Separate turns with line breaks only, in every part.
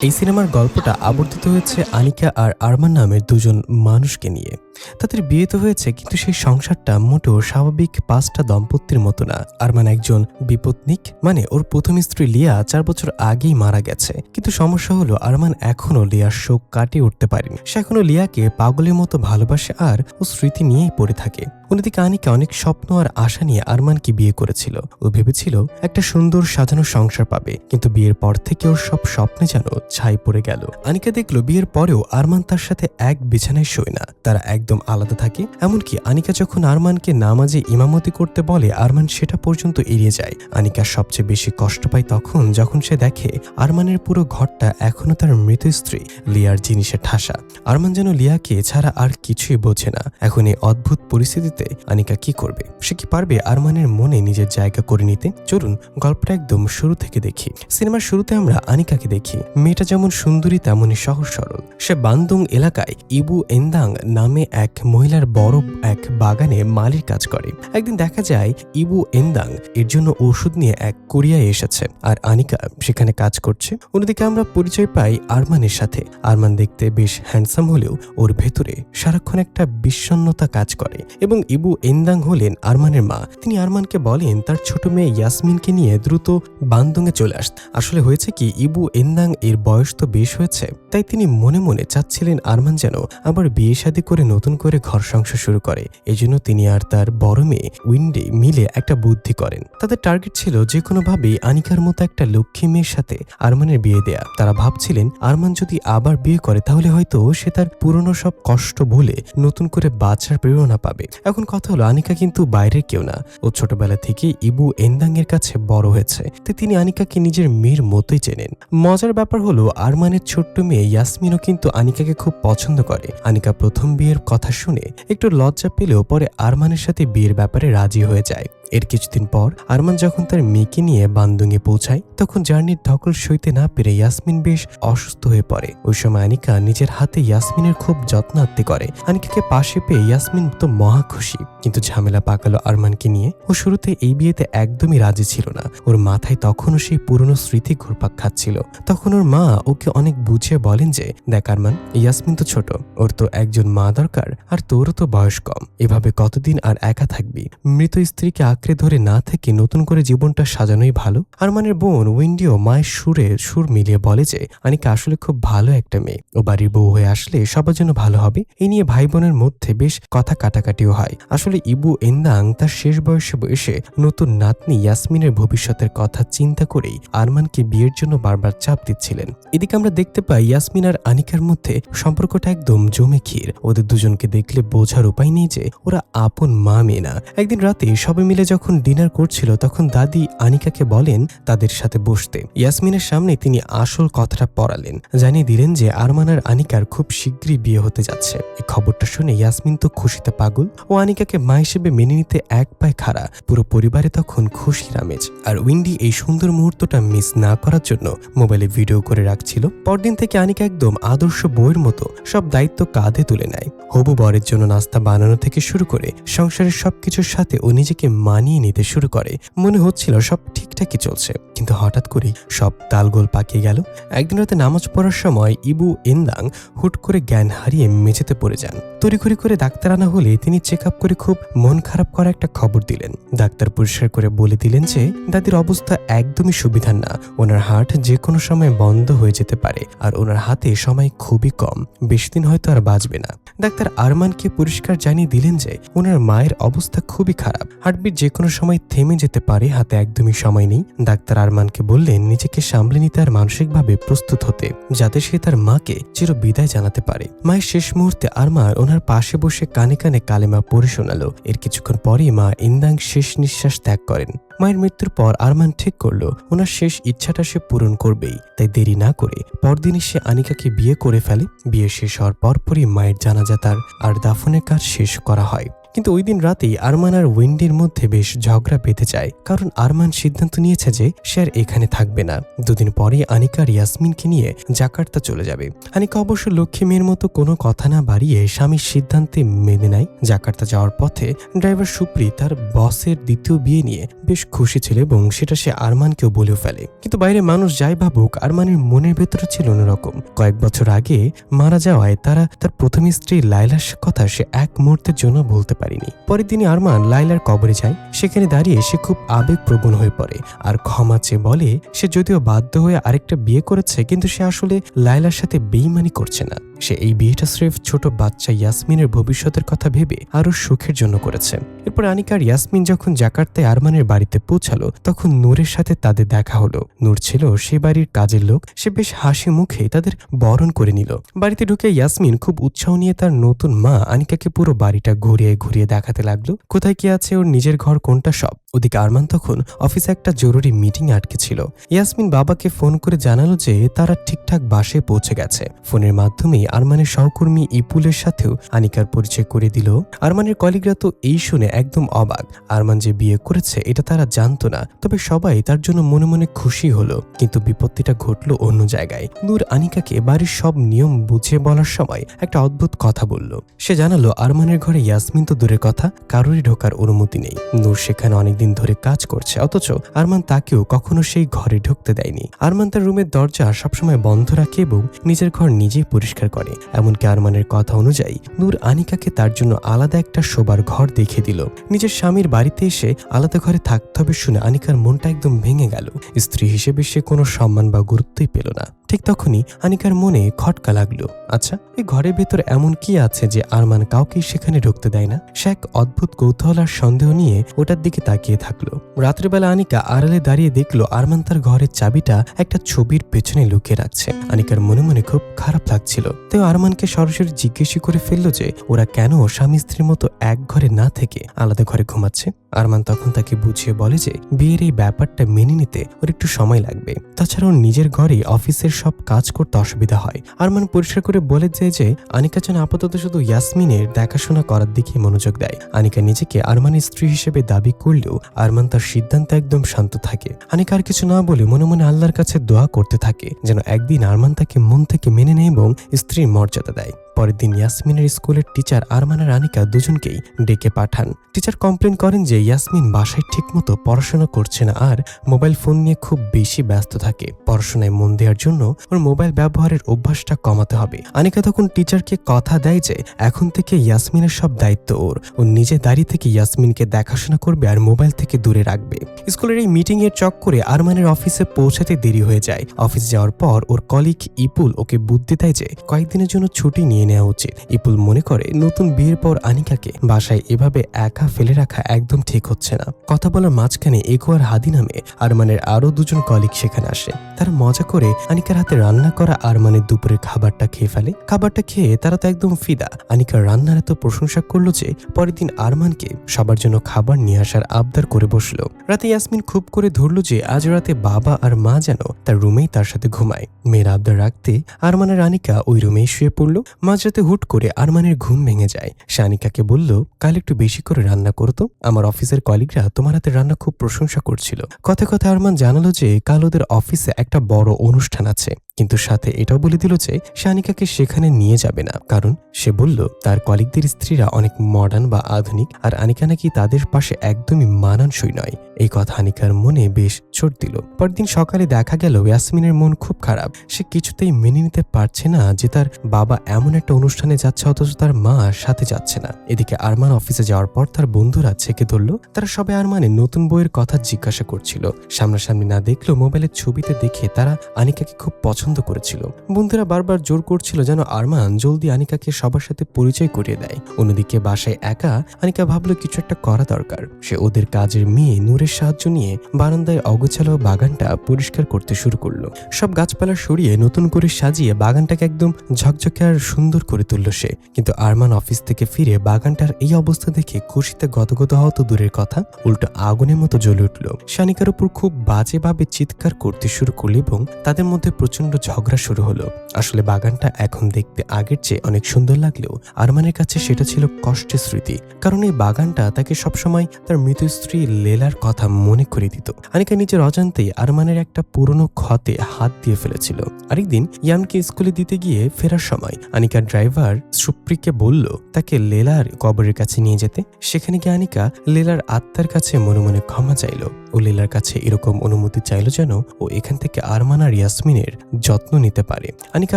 এই সিনেমার গল্পটা আবর্তিত হয়েছে আনিকা আর আরমান নামের দুজন মানুষকে নিয়ে। তাদের বিয়ে তো হয়েছে কিন্তু সেই সংসারটা মোটেও স্বাভাবিক পাঁচটা দম্পতির মতো না। আরমান একজন বিপত্নিক মানে ওর প্রথম স্ত্রী লিয়া চার বছর আগেই মারা গেছে। কিন্তু সমস্যা হলো আরমান এখনও লিয়ার শোক কাটিয়ে উঠতে পারেনি। সে এখনও লিয়াকে পাগলের মতো ভালোবাসে আর ও স্মৃতি নিয়েই পড়ে থাকে। অন্যদিকে আনিকা অনেক স্বপ্ন আর আশা নিয়ে আরমানকে বিয়ে করেছিল। ও ভেবেছিল একটা সুন্দর সাজানো সংসার পাবে, কিন্তু বিয়ের পর থেকে ওর সব স্বপ্নে যেন ছাই পড়ে গেল। আনিকা দেখল বিয়ের পরেও আরমান তার সাথে এক বিছানায় শোয় না। তারা একদম আলাদা থাকে, এমনকি আনিকা যখন আরমানকে নামাজে ইমামতি করতে বলে, আরমান সেটা পর্যন্ত এড়িয়ে যায়। আনিকা সবচেয়ে বেশি কষ্ট পায় তখন যখন সে দেখে আরমানের পুরো ঘরটা এখনও তার মৃত স্ত্রী, লিয়ার জিনিসে ঠাসা। আরমান যেন লিয়াকে ছাড়া আর কিছুই বোঝে না। এখন এই অদ্ভুত পরিস্থিতিতে আনিকা কি করবে? সে কি পারবে আরমানের মনে নিজের জায়গা করে নিতে? চলুন, গল্পটা একদম শুরু থেকে দেখি। সিনেমার শুরুতে আমরা আনিকাকে দেখি। মেয়েটা যেমন সুন্দরী, তেমনই সহজ সরল সে বান্দুং এলাকায় ইবু এন্দাং নামে এক মহিলার বড় এক বাগানে মালির কাজ করে। একদিন দেখা যায়, ইবু এন্দাং এর জন্য ওষুধ নিয়ে এক কোরিয়ায় এসেছে আর আনিকা সেখানে কাজ করছে। অন্যদিকে আমরা পরিচয় পাই আরমানের সাথে। আরমান দেখতে বেশ হ্যান্ডসাম হলেও ওর ভেতরে সারাক্ষণ একটা বিষণ্ণতা কাজ করে এবং ইবু এন্দাং হলেন আরমানের মা। তিনি আরমানকে বলেন, তার ছোট মেয়ে ইয়াসমিনকে নিয়ে দ্রুত বান্দুংয়ে চলে আসতে আসলে হয়েছে কি, ইবু এন্দাং এর বয়স তো বেশ হয়েছে। তাই তিনি মনে মনে চাচ্ছিলেন আরমান যেন আবার বিয়ে শাদী করে নতুন করে ঘর সংসার শুরু করে। এজন্য তিনি আর তার বড় মেয়ে উইন্ডে মিলে একটা বুদ্ধি করেন। তাদের টার্গেট ছিল যে কোনোভাবেই আনিকার মতো একটা লক্ষ্মী মেয়ের সাথে আরমানের বিয়ে দেয়া। তারা ভাবছিলেন, আরমান যদি আবার বিয়ে করে, তাহলে হয়তো সে তার পুরনো সব কষ্ট ভুলে নতুন করে বাচ্চার প্রেরণা পাবে। এখন কথা হলো আনিকা কিন্তু বাইরের কেউ না। ও ছোটবেলা থেকে ইবু এন্দাং এর কাছে বড় হয়েছে, তাই তিনি আনিকাকে নিজের মেয়ের মতোই চেনেন। মজার ব্যাপার হলো, আরমানের ছোট্ট মেয়ে ইয়াসমিনও কিন্তু আনিকাকে খুব পছন্দ করে। আনিকা প্রথম বিয়ের কথা শুনে একটু লজ্জা পেলেও পরে আরমানের সাথে বিয়ের ব্যাপারে রাজি হয়ে যায়। এর কিছুদিন পর আরমান যখন তার মেয়েকে নিয়ে বান্দুঙে পৌঁছায়, তখন জার্নির ধকল সইতে না পেরে ইয়াসমিন বেশ অসুস্থ হয়ে পড়ে। ওই সময় আনিকা নিজের হাতে ইয়াসমিনের খুব যত্ন আত্মি করে। আনিকাকে পাশে পেয়ে ইয়াসমিন তো মহা খুশি। কিন্তু ঝামেলা পাকালো আরমানকে নিয়ে। ও শুরুতে এই বিয়েতে একদমই রাজি ছিল না। ওর মাথায় তখনও সেই পুরনো স্মৃতি ঘুরপাক খাচ্ছিল। তখন ওর মা ওকে অনেক বুঝিয়ে বলেন যে, দেখ আরমান, ইয়াসমিন তো ছোট। ওর তো একজন মা দরকার, আর তোরও তো বয়স কম। এভাবে কতদিন আর একা থাকবি? মৃত স্ত্রীকে আঁকড়ে ধরে না থেকে নতুন করে জীবনটা সাজানোই ভালো। আরমানের বোন উইন্ডিও মায়ের সুরে সুর মিলিয়ে বলে যে, আনিকা আসলে খুব ভালো একটা মেয়ে। ও বাড়ির বউ হয়ে আসলে সবার জন্য ভালো হবে। এই নিয়ে ভাই বোনের মধ্যে বেশ কথা কাটাকাটিও হয়। আসলে ইবু এন্দাং তার শেষ বয়সে বয়সে নতুন নাতনি ইয়াসমিনের ভবিষ্যতের কথা চিন্তা করেই আরমানকে বিয়ের জন্য বারবার চাপ দিচ্ছিলেন। এদিকে আমরা দেখতে পাই ইয়াসমিন আর আনিকার মধ্যে সম্পর্কটা একদম জমে ক্ষীর। ওদের দুজনকে দেখলে বোঝার উপায় নেই যে, ওরা আপন মা মেয়ে না। একদিন রাতে সবাই মিলে যখন ডিনার করছিল, তখন দাদি আনিকাকে বলেন তাদের সাথে বসতে। ইয়াসমিনের সামনে তিনি আসল কথাটা পড়ালেন। জানিয়ে দিলেন যে আরমান আর আনিকার খুব শীঘ্রই বিয়ে হতে যাচ্ছে। এই খবরটা শুনে ইয়াসমিন তো খুশিতে পাগল ও আনিকাকে মা হিসেবে মেনে নিতে এক পায়ে খাড়া। পুরো পরিবারে তখন খুশির আমেজ। আর উইন্ডি এই সুন্দর মুহূর্তটা মিস না করার জন্য মোবাইলে ভিডিও করে রাখছিল। পরদিন থেকে আনিকা একদম আদর্শ বইয়ের মতো সব দায়িত্ব কাঁধে তুলে নেয়। হবু বরের জন্য নাস্তা বানানো থেকে শুরু করে সংসারের সবকিছুর সাথে ও নিজেকে মানিয়ে নিতে শুরু করে। মনে হচ্ছিল সব ঠিকঠাকই চলছে। কিন্তু হঠাৎ করেই সব তালগোল পাকিয়ে গেল। একদিন রাতে নামাজ পড়ার সময় ইবু এন্দাং হুট করে জ্ঞান হারিয়ে মেঝেতে পড়ে যান। তড়িঘড়ি করে ডাক্তার আনা হলে তিনি চেক আপ করে খুব মন খারাপ করা একটা খবর দিলেন। ডাক্তার পরিষ্কার করে বলে দিলেন যে, দাদির অবস্থা একদমই সুবিধার না। ওনার হার্ট যে কোনো সময় বন্ধ হয়ে যেতে পারে আর ওনার হাতে সময় খুবই কম। বেশি দিন হয়তো আর বাঁচবে না। ডাক্তার আরমানকে পরিষ্কার জানিয়ে দিলেন যে, ওনার মায়ের অবস্থা খুবই খারাপ। হার্টবিট যে কোনো সময় থেমে যেতে পারে, হাতে একদমই সময় নেই। ডাক্তার আরমানকে বললেন, নিজেকে সামলে নিতে আর মানসিকভাবে প্রস্তুত হতে, যাতে সে তার মাকে চির বিদায় জানাতে পারে। মায়ের শেষ মুহূর্তে আরমান ওনার পাশে বসে কানে কানে কালেমা পড়ে শোনালো। এর কিছুক্ষণ পরেই মা ইন্দাং শেষ নিঃশ্বাস ত্যাগ করেন। মায়ের মৃত্যুর পর আরমান ঠিক করল, ওনার শেষ ইচ্ছাটা সে পূরণ করবেই। তাই দেরি না করে পরদিনই সে আনিকাকে বিয়ে করে ফেলে। বিয়ে শেষ হওয়ার পরপরই মায়ের জানাজা তার আর দাফনের কাজ শেষ করা হয়। কিন্তু ওই দিন রাতেই আরমান আর ওয়েন্ডির মধ্যে বেশ ঝগড়া পেতে যায় কারণ আরমান সিদ্ধান্ত নিয়েছে যে সে আর এখানে থাকবে না। দুদিন পরেই আনিকা আর ইয়াসমিনকে নিয়ে জাকার্তা চলে যাবে। আনিকা অবশ্য লক্ষ্মী মেয়ের মতো কোনো কথা না বাড়িয়ে স্বামীর সিদ্ধান্তে মেনে নেয়। জাকার্তা যাওয়ার পথে ড্রাইভার সুপ্রি তার বসের দ্বিতীয় বিয়ে নিয়ে বেশ খুশি ছিল এবং সেটা সে আরমানকেও বলেও ফেলে। কিন্তু বাইরে মানুষ যাই ভাবুক, আরমানের মনের ভেতরে ছিল অন্যরকম। কয়েক বছর আগে মারা যাওয়ায় তারা তার প্রথম স্ত্রী লাইলার কথা সে এক মুহূর্তের জন্য বলতে পারেনি। পরের দিনই আরমান লাইলার কবরে যায়। সেখানে দাঁড়িয়ে সে খুব আবেগপ্রবণ হয়ে পড়ে। আর ক্ষমা চেয়ে বলে, সে যদিও বাধ্য হয়ে আরেকটা বিয়ে করেছে, কিন্তু সে আসলে লাইলার সাথে বেইমানি করছে না। সে এই বিয়েটা স্রেফ ছোট বাচ্চা ইয়াসমিনের ভবিষ্যতের কথা ভেবে আরও সুখের জন্য করেছে। এরপর আনিকার ইয়াসমিন যখন জাকার্তায় আরমানের বাড়িতে পৌঁছালো, তখন নূরের সাথে তাদের দেখা হলো। নূর ছিল সে বাড়ির কাজের লোক, সে বেশ হাসি মুখে তাদের বরণ করে নিল। বাড়িতে ঢুকে ইয়াসমিন খুব উৎসাহ নিয়ে তার নতুন মা আনিকাকে পুরো বাড়িটা ঘুরিয়ে ঘুরিয়ে দেখাতে লাগল, কোথায় কি আছে ওর নিজের ঘর কোনটা সব। ওদিকে আরমান তখন অফিসে একটা জরুরি মিটিং আটকে ছিল ইয়াসমিন বাবাকে ফোন করে জানালো যে তারা ঠিকঠাক বাসে পৌঁছে গেছে। ফোনের মাধ্যমেই আরমানের সহকর্মী ইপুলের সাথেও আনিকার পরিচয় করে দিল। আরমানের কলিগরা তো এই শুনে একদম অবাক। আরমান যে বিয়ে করেছে, এটা তারা জানতো না, তবে সবাই তার জন্য মনে মনে খুশি হলো। কিন্তু বিপত্তিটা ঘটলো অন্য জায়গায়। নূর আনিকাকে বাড়ির সব নিয়ম বুঝিয়ে বলার সময় একটা অদ্ভুত কথা বলল। সে জানালো, আরমানের ঘরে ইয়াসমিন তো দূরের কথা, কারোরই ঢোকার অনুমতি নেই। নূর সেখানে অনেকদিন ধরে কাজ করছে, অথচ আরমান তাকেও কখনো সেই ঘরে ঢুকতে দেয়নি। আরমান তার রুমের দরজা সবসময় বন্ধ রাখে এবং নিজের ঘর নিজেই পরিষ্কার করে এমনকি আরমানের কথা অনুযায়ী, নূর আনিকাকে তার জন্য আলাদা একটা শোবার ঘর দেখে দিল। নিজের স্বামীর বাড়িতে এসে আলাদা ঘরে থাকতে হবে শুনে আনিকার মনটা একদম ভেঙে গেল। স্ত্রী হিসেবে সে কোনো সম্মান বা গুরুত্বই পেল না। ঠিক তখনই আনিকার মনে খটকা লাগল। আচ্ছা এই ঘরের ভেতর এমন কি আছে যে আরমান কাউকেই সেখানে ঢুকতে দেয় না? সে এক অদ্ভুত কৌতূহল আর সন্দেহ নিয়ে ওটার দিকে তাকিয়ে থাকল। রাত্রিবেলা আনিকা আড়ালে দাঁড়িয়ে দেখল আরমান তার ঘরের চাবিটা একটা ছবির পেছনে লুকিয়ে রাখছে। আনিকার মনে মনে খুব খারাপ লাগছিল। তেও আরমানকে সরাসরি জিজ্ঞেস করে ফেলল যে ওরা কেন স্বামী স্ত্রীর মতো এক ঘরে না থেকে আলাদা ঘরে ঘুমাচ্ছে। আরমান তখন তাকে বুঝিয়ে বলে যে বিয়ের এই ব্যাপারটা মেনে নিতে ওর একটু সময় লাগবে। তাছাড়া ওর নিজের ঘরে অফিসের সব কাজ করতে অসুবিধা হয়। আরমান পরিষ্কার করে বলে যায় যে আনিকা যেন আপাতত শুধু ইয়াসমিনের দেখাশোনা করার দিকে মনোযোগ দেয়। আনিকা নিজেকে আরমানের স্ত্রী হিসেবে দাবি করলেও আরমান তার সিদ্ধান্ত একদম শান্ত থাকে। আনিকা আর কিছু না বলে মনে মনে আল্লাহর কাছে দোয়া করতে থাকে, যেন একদিন আরমান তাকে মন থেকে মেনে নেয় এবং স্ত্রীর মর্যাদা দেয়। পরের দিন ইয়াসমিনের স্কুলের টিচার আরমান আর আনিকা দুজনকেই ডেকে পাঠান। টিচার কমপ্লেন করেন যে ইয়াসমিন বাসায় ঠিকমতো পড়াশোনা করছে না আর মোবাইল ফোন নিয়ে খুব বেশি ব্যস্ত থাকে। পড়াশোনায় মন দেওয়ার জন্য ওর মোবাইল ব্যবহারের অভ্যাসটা কমাতে হবে। আনিকা তখন টিচারকে কথা দেয় যে এখন থেকে ইয়াসমিনের সব দায়িত্ব ওর। ও নিজে দাঁড়িয়ে থেকে ইয়াসমিনকে দেখাশোনা করবে আর মোবাইল থেকে দূরে রাখবে। স্কুলের এই মিটিং এর চক্করে আরমানের অফিসে পৌঁছাতে দেরি হয়ে যায়। অফিস যাওয়ার পর ওর কলিগ ইপুল ওকে বুদ্ধি দেয় যে কয়েকদিনের জন্য ছুটি নিয়ে নেওয়া উচিত। ইপুল মনে করে, নতুন বিয়ের পর আনিকাকে বাসায় এভাবে একা ফেলে রাখা একদম ঠিক হচ্ছে না। কথা বলার মাঝখানে একো আর হাদি নামে আরমানের আরও দুজন কলিগ সেখানে আসে। তারা মজা করে আনিকার হাতে রান্না করা আরমানের দুপুরের খাবারটা খেয়ে ফেলে। খাবারটা খেয়ে তারা তো একদম ফিদা। আনিকার রান্নার এত প্রশংসা করল যে পরের দিন আরমানকে সবার জন্য খাবার নিয়ে আসার আবদার করে বসল। রাতে ইয়াসমিন খুব করে ধরলো যে আজ রাতে বাবা আর মা যেন তার রুমেই তার সাথে ঘুমায়। মেয়ের আবদার রাখতে আরমানের আনিকা ওই রুমেই শুয়ে পড়ল। মাঝরাতে হুট করে আরমানের ঘুম ভেঙে যায়। সে আনিকাকে বলল, কাল একটু বেশি করে রান্না করতো আমার অফিসের কলিগরা তোমার হাতের রান্না খুব প্রশংসা করছিল। কথা কথা আরমান জানালো যে, কাল ওদের অফিসে একটা বড় অনুষ্ঠান আছে। কিন্তু সাথে এটাও বলে দিল যে সে আনিকাকে সেখানে নিয়ে যাবে না। কারণ সে বলল, তার কলিগদের স্ত্রীরা অনেক মডার্ন বা আধুনিক, আর আনিকা নাকি তাদের পাশে একদমই মানানসই নয়। এই কথা আনিকার মনে বেশ চোট দিল। পরদিন সকালে দেখা গেল, ইয়াসমিনের মন খুব খারাপ। সে কিছুতেই মেনে নিতে পারছে না যে তার বাবা এমন একটা অনুষ্ঠানে যাচ্ছে, অথচ তার মা সাথে যাচ্ছে না। এদিকে আরমান অফিসে যাওয়ার পর তার বন্ধুরা ছেকে ধরলো। তারা সবাই আরমানের নতুন বইয়ের কথা জিজ্ঞাসা করছিল। সামনাসামনি না দেখলেও মোবাইলের ছবিতে দেখে তারা আনিকাকে খুব পছন্দ করেছিল। বন্ধুরা বারবার জোর করছিল যেন আরমান জলদি আনিকাকে সবার সাথে পরিচয় করিয়ে দেয়। অন্যদিকে বাসায় একা, আনিকা ভাবলো কিছু একটা করা দরকার। সে ওদের কাজের মেয়ে নূরের সাহায্য নিয়ে বারান্দায় অগোছ অগোছালো বাগানটা পরিষ্কার করতে শুরু করল। সব গাছপালা সরিয়ে নতুন করে সাজিয়ে বাগানটাকে একদম ঝকঝকে আর সুন্দর করে তুলল সে। কিন্তু আরমান অফিস থেকে ফিরে বাগানটার এই অবস্থা দেখে খুশিতে গদগদ হওয়া তো দূরের কথা। উল্টো আগুনের মতো জ্বলে উঠল। শানিকার উপর খুব বাজেভাবে চিৎকার করতে শুরু করল এবং তাদের মধ্যে প্রচণ্ড ঝগড়া শুরু হলো। আসলে বাগানটা এখন দেখতে আগের চেয়ে অনেক সুন্দর লাগলেও আরমানের কাছে সেটা ছিল কষ্টের স্মৃতি। কারণ এই বাগানটা তাকে সবসময় তার মৃত স্ত্রী লেলার কথা মনে করে দিত। আনিকা নিজের অজান্তেই আরমানের একটা পুরনো ক্ষতে হাত দিয়ে ফেলেছিল। আরেকদিন ইয়ানকে স্কুলে দিতে গিয়ে ফেরার সময় আনিকার ড্রাইভার সুপ্রিকে বলল, তাকে লেলার কবরের কাছে নিয়ে যেতে? সেখানে গিয়ে আনিকা লেলার আত্মার কাছে মনে মনে ক্ষমা চাইল। ও লীলার কাছে এরকম অনুমতি চাইল যেন ও এখান থেকে আরমান আর ইয়াসমিনের যত্ন নিতে পারে। আনিকা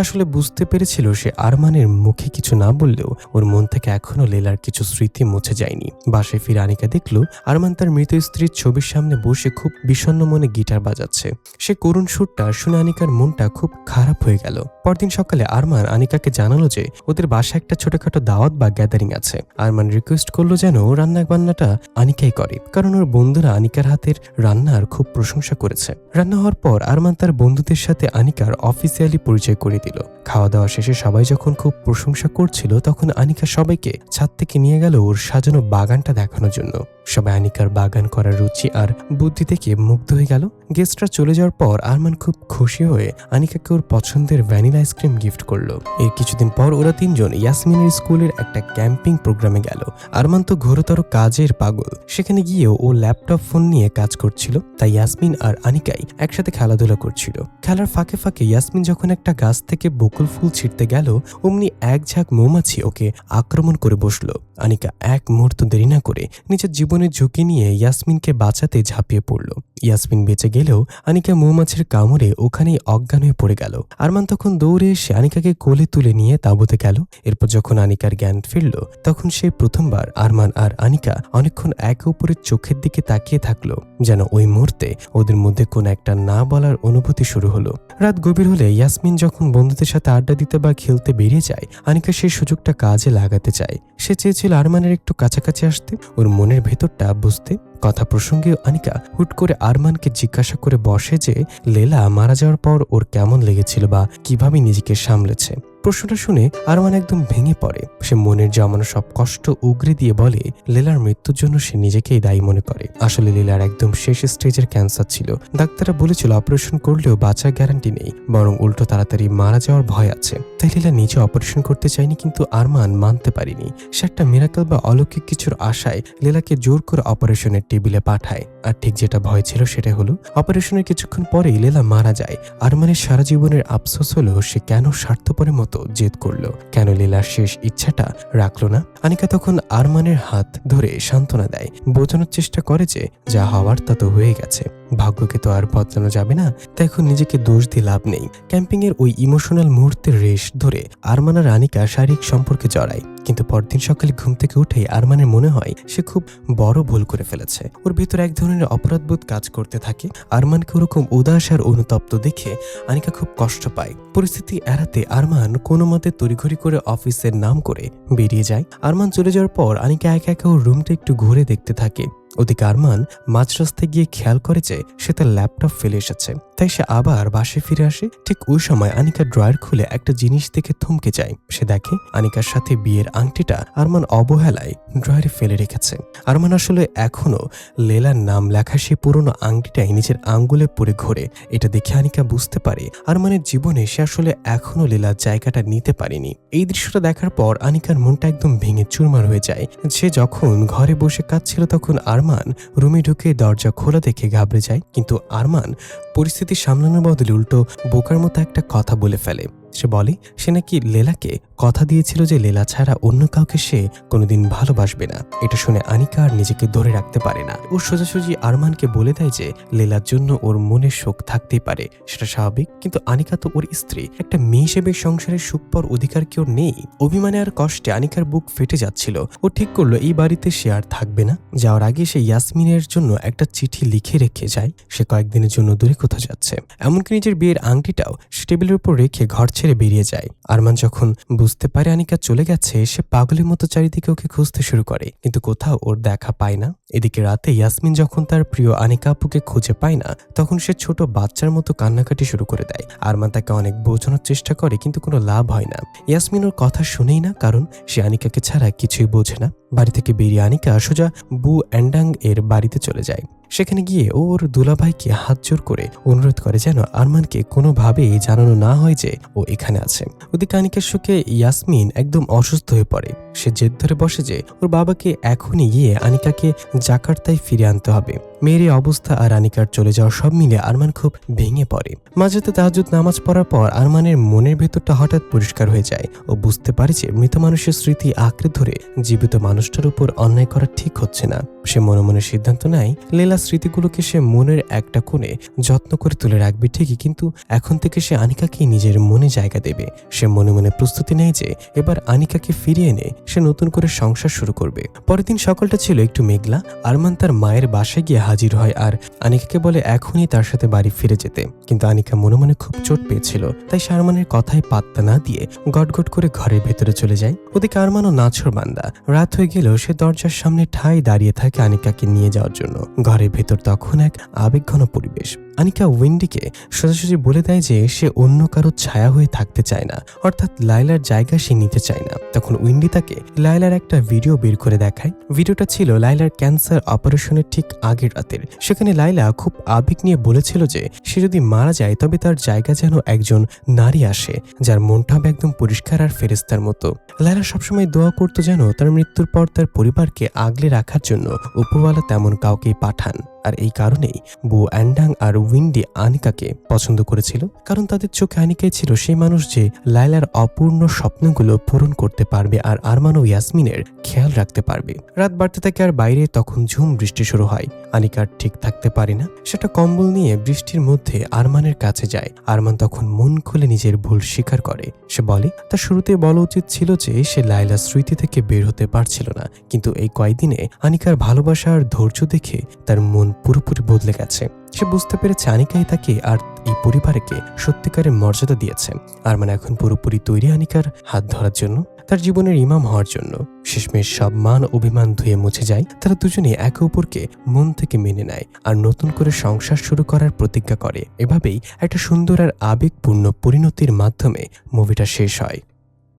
আসলে বুঝতে পেরেছিল সে আরমানের মুখে কিছু না বললেও ওর মন থেকে এখনও লীলার কিছু স্মৃতি মুছে যায়নি। বাসায় ফিরে আনিকা দেখল আরমান তার মৃত স্ত্রীর ছবির সামনে বসে খুব বিষণ্ণ মনে গিটার বাজাচ্ছে। সে করুণ সুরটা শুনে আনিকার মনটা খুব খারাপ হয়ে গেল। পরদিন সকালে আরমান আনিকাকে জানালো যে ওদের বাসায় একটা ছোটখাটো দাওয়াত বা গ্যাদারিং আছে। আরমান রিকোয়েস্ট করল যেন রান্না বান্নাটা আনিকাই করে, কারণ ওর বন্ধুরা আনিকার হাতের রান্নার খুব প্রশংসা করেছে। রান্না হওয়ার পর আরমান তার বন্ধুদের সাথে আনিকার অফিসিয়ালি পরিচয় করে দিল। খাওয়া দাওয়া শেষে সবাই যখন খুব প্রশংসা করছিল, তখন আনিকা সবাইকে ছাদ থেকে নিয়ে গেল ওর সাজানো বাগানটা দেখানোর জন্য। সবাই আনিকার বাগান করার রুচি আর বুদ্ধি দেখে মুগ্ধ হয়ে গেল। গেস্টরা চলে যাওয়ার পর আরমান খুব খুশি হয়ে আনিকাকে ওর পছন্দের ভ্যানিলা আইসক্রিম গিফট করল। এর কিছুদিন পর ওরা তিনজন ইয়াসমিনের স্কুলের একটা ক্যাম্পিং প্রোগ্রামে গেল। আরমান তো ঘোরতর কাজের পাগল। সেখানে গিয়েও ও ল্যাপটপ, ফোন নিয়ে কাজ করছিল। তাই ইয়াসমিন আর আনিকাই একসাথে খেলাধুলা করছিল। খেলার ফাঁকে ফাঁকে ইয়াসমিন যখন একটা গাছ থেকে বকুল ফুল ছিঁড়তে গেল, অমনি এক ঝাঁক মৌমাছি ওকে আক্রমণ করে বসল। আনিকা এক মুহূর্ত দেরি না করে নিজের জীবনের ঝুঁকি নিয়ে ইয়াসমিনকে বাঁচাতে ঝাঁপিয়ে পড়ল। ইয়াসমিন বেঁচে গেলেও আনিকা মৌমাছির কামড়ে ওখানেই অজ্ঞান হয়ে পড়ে গেল। আরমান তখন দৌড়ে এসে আনিকাকে কোলে তুলে নিয়ে তাঁবুতে গেল। এরপর যখন আনিকার জ্ঞান ফিরল, তখন সে প্রথমবার আরমান আর আনিকা অনেকক্ষণ একে অপরের চোখের দিকে তাকিয়ে থাকল, যেন ওই মুহূর্তে ওদের মধ্যে কোন একটা না বলার অনুভূতি শুরু হলো। রাত গভীর হলে ইয়াসমিন যখন বন্ধুদের সাথে আড্ডা দিতে বা খেলতে বেরিয়ে যায়, আনিকা সেই সুযোগটা কাজে লাগাতে চায়। সে চেয়েছিল আরমানের একটু কাছাকাছি আসতে। ওর মনের ভেতরটা বুঝতে, কথা প্রসঙ্গে অনিকা হুট করে আরমানকে জিজ্ঞাসা করে বসে যে, লেলা, মারা যাওয়ার পর ওর কেমন লেগেছিল বা কীভাবে নিজেকে সামলেছে? প্রশ্নটা শুনে আরমান একদম ভেঙে পড়ে। সে মনের জমানো সব কষ্ট উগরে দিয়ে বলে, লীলার মৃত্যুর জন্য সে নিজেকেই দায়ী মনে করে। আসলে লীলার একদম শেষ স্টেজের ক্যান্সার ছিল। ডাক্তাররা বলেছিল অপারেশন করলেও বাঁচার গ্যারান্টি নেই, বরং উল্টো তাড়াতাড়ি মারা যাওয়ার ভয় আছে। তাই লীলা নিজে অপারেশন করতে চায়নি, কিন্তু আরমান মানতে পারিনি। সে একটা মিরাকল বা অলৌকিক কিছুর আশায় লীলাকে জোর করে অপারেশনের টেবিলে পাঠায়। আর ঠিক যেটা ভয় ছিল সেটা হলো, অপারেশনের কিছুক্ষণ পরেই লীলা মারা যায়। আরমানের সারা জীবনের আফসোস হলো, সে কেন স্বার্থপরের মতো জেদ করল? কেন লীলার শেষ ইচ্ছাটা রাখল না? আনিকা তখন আরমানের হাত ধরে সান্ত্বনা দেয়। বোঝানোর চেষ্টা করে যে, যা হওয়ার তা তো হয়ে গেছে। ভাগ্যকে তো আর বদলানো যাবে না, তাই এখন নিজেকে দোষ দিয়ে লাভ নেই। ক্যাম্পিং এর ওই ইমোশনাল মুহূর্তের রেশ ধরে আরমান আর আনিকা শারীরিক সম্পর্কে জড়ায়, কিন্তু পরদিন সকালে ঘুম থেকে উঠেই আরমানের মনে হয় সে খুব বড় ভুল করে ফেলেছে। ওর ভিতর এক ধরনের অপরাধবোধ কাজ করতে থাকে। আরমানকে ওরকম উদাস আর অনুতপ্ত দেখে আনিকা খুব কষ্ট পায়। পরিস্থিতি এড়াতে আরমান কোনো মতে তড়িঘড়ি করে অফিসের নাম করে বেরিয়ে যায়। আরমান চলে যাওয়ার পর আনিকা একা একা ওর রুমটা একটু ঘুরে দেখতে থাকে। ওদিকে আরমান মাঝ রাস্তায় গিয়ে খেয়াল করে যে সে তার ল্যাপটপ ফেলে এসেছে। তাই সে আবার বাসে ফিরে আসে। ঠিক ওই সময় আনিকা ড্রয়ার খুলে একটা জিনিস দেখে থমকে যায়। সে দেখে আনিকার সাথে বিয়ের আংটিটা আরমান অবহেলায় ড্রয়ারে ফেলে রেখেছে। আরমান আসলে এখনও লেলার নাম লেখা সেই পুরনো আংটিটাই নিজের আঙ্গুলে পরে ঘোরে। এটা দেখে আনিকা বুঝতে পারে আরমানের জীবনে সে আসলে এখনও লেলার জায়গাটা নিতে পারেনি। এই দৃশ্যটা দেখার পর আনিকার মনটা একদম ভেঙে চুরমার হয়ে যায়। সে যখন ঘরে বসে কাঁদছিল তখন আরমান রুমে ঢুকে দরজা খোলা দেখে ঘাবড়ে যায়। কিন্তু আরমান পরিস্থিতি সামলানোর বদলে উল্টো বোকার মতো একটা কথা বলে ফেলে। সে বলে, সে নাকি লেলাকে কথা দিয়েছিল যে লেলা ছাড়া অন্য কাউকে সে কোনোদিন ভালোবাসবে না। এটা শুনে আনিকা আর নিজেকে ধরে রাখতে পারে না। ও সোজাসুজি আরমানকে বলে দেয় যে লেলার জন্য ওর মনে শোক থাকতেই পারে। সেটা স্বাভাবিক, কিন্তু আনিকা তো ওর স্ত্রী। একটা মেয়ে হিসেবে সংসারের সুখ পর অধিকার কেউ নেই? অভিমানে আর কষ্টে আনিকার বুক ফেটে যাচ্ছিল। ও ঠিক করল, এই বাড়িতে সে আর থাকবে না। যাওয়ার আগে সে ইয়াসমিনের জন্য একটা চিঠি লিখে রেখে যায়। সে কয়েকদিনের জন্য দূরে কোথাও যাচ্ছে। এমনকি নিজের বিয়ের আংটিটাও সে টেবিলের উপর রেখে ঘর ছেড়ে বেরিয়ে যায়। আরমান যখন বুঝতে পারে আনিকা চলে গেছে, সে পাগলের মতো চারিদিকে ওকে খুঁজতে শুরু করে। কিন্তু কোথাও ওর দেখা পায় না। এদিকে রাতে ইয়াসমিন যখন তার প্রিয় আনিকা আপুকে খুঁজে পায় না, তখন সে ছোট বাচ্চার মতো কান্নাকাটি শুরু করে দেয়। আরমান তাকে অনেক বোঝানোর চেষ্টা করে, কিন্তু কোনো লাভ হয় না। ইয়াসমিন ওর কথা শুনেই না, কারণ সে আনিকাকে ছাড়া কিছুই বোঝে না। বাড়ি থেকে বেরিয়ে আনিকা সোজা বু অ্যান্ডাং এর বাড়িতে চলে যায়। সেখানে গিয়ে ওর দুলাভাইকে হাত জোর করে অনুরোধ করে যেন আরমানকে কোনোভাবেই জানানো না হয় যে ও এখানে আছে। ওদিকে আনিকার শোকে ইয়াসমিন একদম অসুস্থ হয়ে পড়ে। সে জেদ ধরে বসে যে ওর বাবাকে এখনই গিয়ে আনিকাকে জাকার্তায় ফিরে আনতে হবে। মেয়ের অবস্থা আর আনিকার চলে যাওয়া সব মিলে আরমান খুব ভেঙে পড়ে। মাঝরাতে তাহাজুদ নামাজ পড়ার পর আরমানের মনের ভেতরটা হঠাৎ পরিষ্কার হয়ে যায় ও বুঝতে পারে যে মৃত মানুষের স্মৃতি আঁকড়ে ধরে জীবিত মানুষটার উপর অন্যায় করা ঠিক হচ্ছে না। সে মনে মনে সিদ্ধান্ত নেয় লেলা স্মৃতিগুলোকে সে মনের একটা কোণে যত্ন করে তুলে রাখবে ঠিকই, কিন্তু এখন থেকে সে আনিকাকে নিজের মনে জায়গা দেবে। সে মনে মনে প্রস্তুতি নেয় যে এবার আনিকাকে ফিরিয়ে এনে সে নতুন করে সংসার শুরু করবে। পরের দিন সকালটা ছিল একটু মেঘলা। আরমান তার মায়ের বাসায় গিয়ে হাজির হয় আর আনিকাকে বলে এখনই তার সাথে বাড়ি ফিরে যেতে। কিন্তু আনিকা মনে মনে খুব চোট পেয়েছিল, তাই শারমানের কথায় পাত্তা না দিয়ে গটগট করে ঘরের ভেতরে চলে যায়। ওদিকে আরমানও নাছর বান্দা, রাত হয়ে গেলেও সে দরজার সামনে ঠাই দাঁড়িয়ে থাকে আনিকাকে নিয়ে যাওয়ার জন্য। ঘরের ভেতর তখন এক আবেগঘন পরিবেশ। আনিকা উইন্ডিকে সোজাসুজি বলে দেয় যে সে অন্য কারও ছায়া হয়ে থাকতে চায় না, অর্থাৎ লাইলার জায়গা সে নিতে চায় না। তখন উইন্ডি তাকে লাইলার একটা ভিডিও বের করে দেখায়। ভিডিওটা ছিল লাইলার ক্যান্সার অপারেশনের ঠিক আগের রাতের। সেখানে লাইলা খুব আবেগ নিয়ে বলেছিল যে সে যদি মারা যায় তবে তার জায়গা যেন একজন নারী আসে, যার মনটা হবে একদম পরিষ্কার আর ফেরেস্তার মতো। লাইলা সবসময় দোয়া করতো যেন তার মৃত্যুর পর তার পরিবারকে আগলে রাখার জন্য উপরওয়ালা তেমন কাউকেই পাঠান। আর এই কারণেই বু অ্যান্ডাং আর উইন্ডি আনিকাকে পছন্দ করেছিল, কারণ তাদের চোখে আনিকাই ছিল সেই মানুষ যে লাইলার অপূর্ণ স্বপ্নগুলো পূরণ করতে পারবে আর আরমান ও ইয়াসমিনের খেয়াল রাখতে পারবে। রাত বাড়তে থাকে আর বাইরে তখন ঝুম বৃষ্টি শুরু হয়। আনিকার ঠিক থাকতে পারে না। সেটা কম্বল নিয়ে বৃষ্টির মধ্যে আরমানের কাছে যায়। আরমান তখন মন খুলে নিজের ভুল স্বীকার করে। সে বলে তার শুরুতে বলা উচিত ছিল যে সে লাইলা স্মৃতি থেকে বের হতে পারছিল না। কিন্তু এই কয়েকদিনে আনিকার ভালোবাসা আর ধৈর্য দেখে তার মন পুরোপুরি বদলে গেছে। সে বুঝতে পেরেছে আনিকাই তাকে আর এই পরিবারকে সত্যিকারের মর্যাদা দিয়েছে। আর মানে এখন পুরোপুরি তৈরি আনিকার হাত ধরার জন্য, তার জীবনের ইমাম হওয়ার জন্য। শেষমেশ সব মান অভিমান ধুয়ে মুছে যায়, তারা দুজনে একে অপরকে মন থেকে মেনে নেয় আর নতুন করে সংসার শুরু করার প্রতিজ্ঞা করে। এভাবেই একটা সুন্দর আর আবেগপূর্ণ পরিণতির মাধ্যমে মুভিটা শেষ হয়।